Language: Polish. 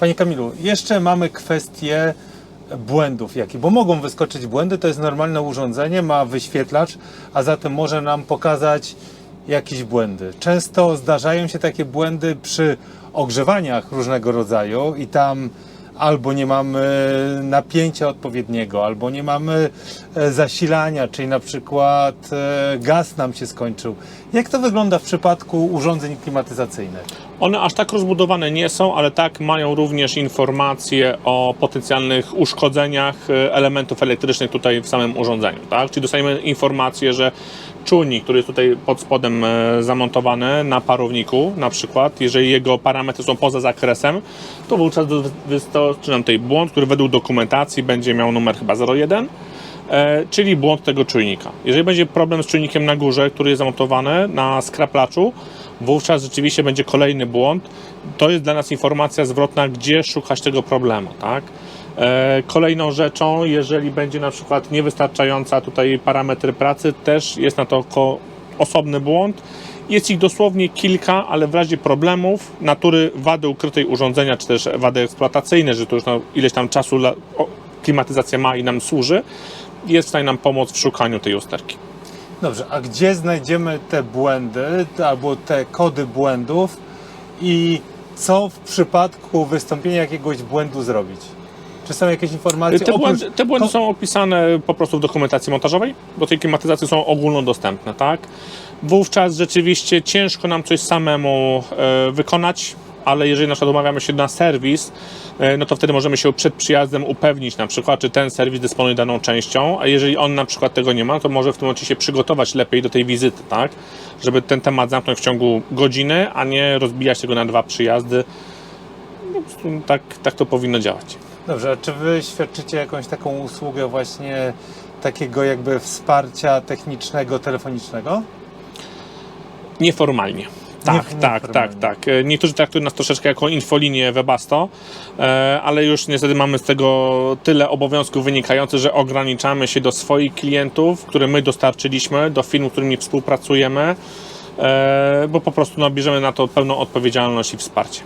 Panie Kamilu, jeszcze mamy kwestię błędów, jakie, bo mogą wyskoczyć błędy, to jest normalne urządzenie, ma wyświetlacz, a zatem może nam pokazać jakieś błędy. Często zdarzają się takie błędy przy ogrzewaniach różnego rodzaju i tam albo nie mamy napięcia odpowiedniego, albo nie mamy e, zasilania, czyli na przykład e, gaz nam się skończył. Jak to wygląda w przypadku urządzeń klimatyzacyjnych? One aż tak rozbudowane nie są, ale tak mają również informacje o potencjalnych uszkodzeniach e, elementów elektrycznych tutaj w samym urządzeniu. Tak? Czyli dostajemy informację, że czujnik, który jest tutaj pod spodem e, zamontowany na parowniku, na przykład, jeżeli jego parametry są poza zakresem, to wówczas wystarczy nam tutaj błąd, który według dokumentacji będzie miał numer chyba 01 e, czyli błąd tego czujnika. Jeżeli będzie problem z czujnikiem na górze, który jest zamontowany na skraplaczu, wówczas rzeczywiście będzie kolejny błąd. To jest dla nas informacja zwrotna, gdzie szukać tego problemu, tak? E, Kolejną rzeczą, jeżeli będzie na przykład niewystarczająca tutaj parametry pracy, też jest na to osobny błąd. Jest ich dosłownie kilka, ale w razie problemów natury wady ukrytej urządzenia, czy też wady eksploatacyjne, że to już ileś tam czasu klimatyzacja ma i nam służy, jest w stanie nam pomóc w szukaniu tej usterki. Dobrze, a gdzie znajdziemy te błędy albo te kody błędów i co w przypadku wystąpienia jakiegoś błędu zrobić? Czy są jakieś informacje? Te oprócz- błędy, te błędy to- są opisane po prostu w dokumentacji montażowej, bo tej klimatyzacji są ogólnodostępne, tak? Wówczas rzeczywiście ciężko nam coś samemu e, wykonać, ale jeżeli na przykład umawiamy się na serwis, e, no to wtedy możemy się przed przyjazdem upewnić na przykład, czy ten serwis dysponuje daną częścią, a jeżeli on na przykład tego nie ma, to może w tym momencie się przygotować lepiej do tej wizyty, tak? Żeby ten temat zamknąć w ciągu godziny, a nie rozbijać tego na dwa przyjazdy. Prostu tak, tak to powinno działać. Dobrze, a czy wy świadczycie jakąś taką usługę właśnie takiego jakby wsparcia technicznego, telefonicznego? Nieformalnie. Tak, Nie- tak, nieformalnie. tak, tak. E, Niektórzy traktują nas troszeczkę jako infolinię Webasto, e, ale już niestety mamy z tego tyle obowiązków wynikających, że ograniczamy się do swoich klientów, które my dostarczyliśmy, do firm, z którymi współpracujemy, e, bo po prostu no, bierzemy na to pełną odpowiedzialność i wsparcie.